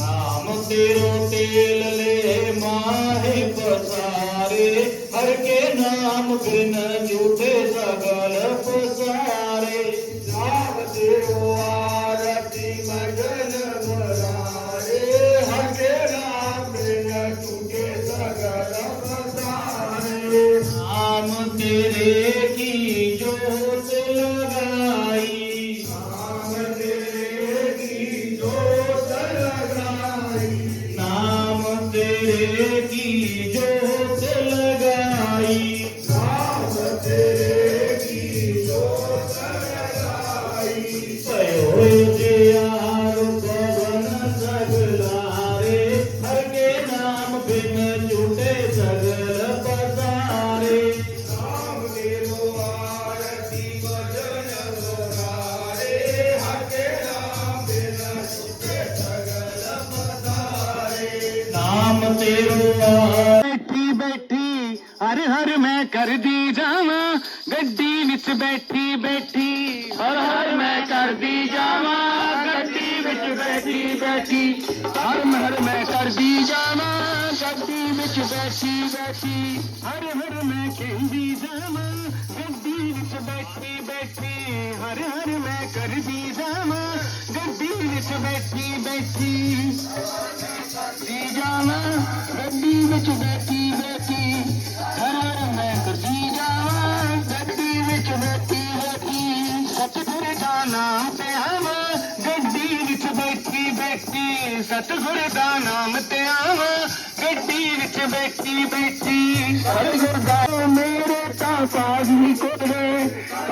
राम तेरो तेल ले माहे पसारे हर के नाम बिन झूठे सगल पसारे बैठी बैठी हर हर मैं कर दी जावा गड्डी बिच बैठी बैठी हर हर मैं कर दी जावा गड्डी बिच बैठी बैठी हर हर मैं कर दी जावा गड्डी बिच बैठी बैठी हर हर मैं खेल दी जावा ਵਿੱਚ ਬੈਠੀ ਬੈਠੀ ਹਰ ਹਰ ਮੈਂ ਕਰਦੀ ਜਾਵਾਂ ਗੱਡੀ ਵਿੱਚ ਬੈਠੀ ਬੈਠੀ ਕਰਦੀ ਜਾਵਾਂ ਗੱਡੀ ਵਿੱਚ ਬੈਠੀ ਬੈਠੀ ਹਰ ਹਰ ਮੈਂ ਕਰਦੀ ਜਾਵਾਂ ਗੱਡੀ ਵਿੱਚ ਬੈਠੀ ਬੈਠੀ ਸਤਿਗੁਰ ਦਾ ਨਾਮ ਤੇ ਆਵਾਂ ਗੱਡੀ ਵਿੱਚ ਬੈਠੀ ਬੈਠੀ ਸਤਿਗੁਰ ਦਾ ਨਾਮ ਤੇ ਆਵਾਂ ਗੱਡੀ ਵਿੱਚ ਬੈਠੀ ਬੈਠੀ ਸਤਿਗੁਰ ਦਾ ਮੇਰੇ ਤਾਂ ਸਾਜ ਨਹੀਂ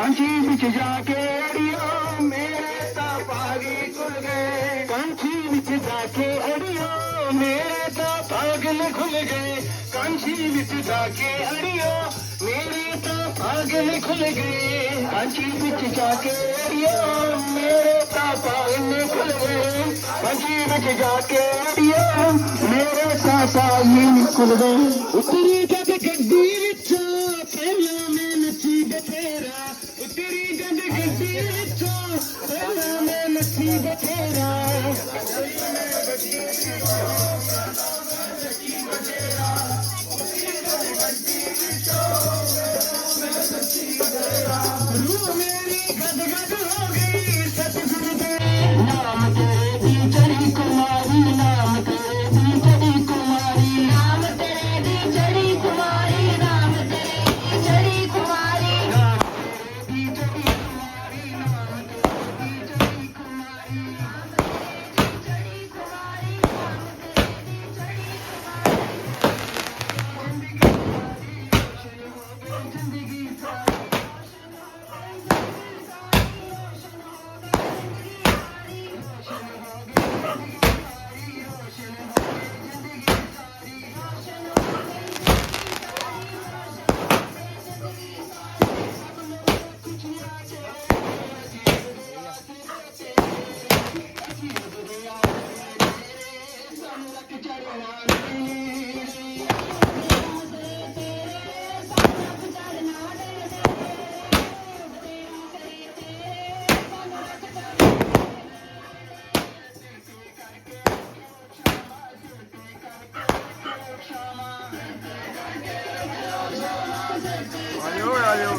पंछी बिछ जाके अड़ियो मेरे तो खुल गए पंछी बिछ जाके अड़ियो मेरे तो पागल खुल गए पंछी बिछ जाके अड़ियो मेरे तो पागल खुल गए पंछी बिछ जाके अड़ियो मेरे तो खुल गए पंछी बिछ जाके अड़ियो मेरे तो खुल गए उतरी ਆਇਓ ਆਇਓ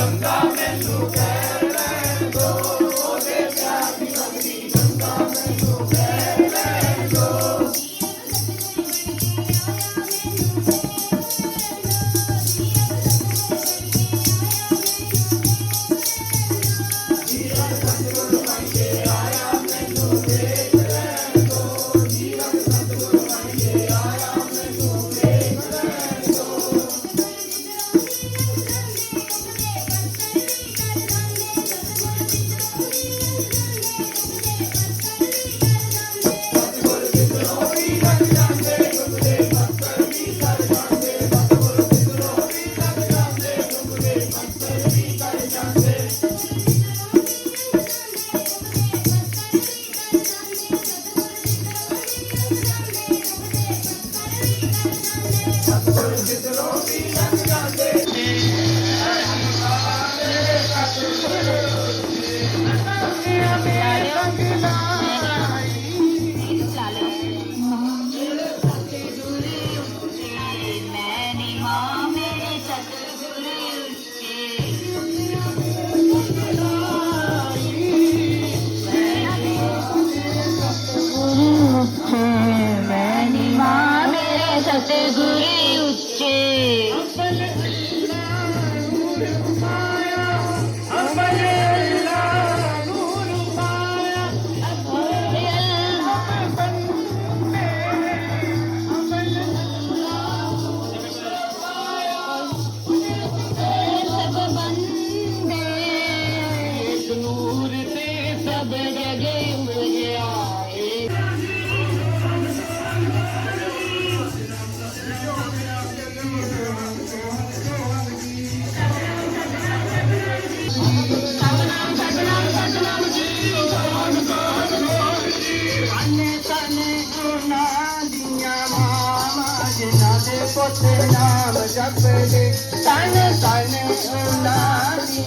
गंगा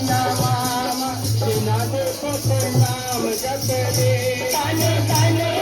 नाम बिना नाम जप दे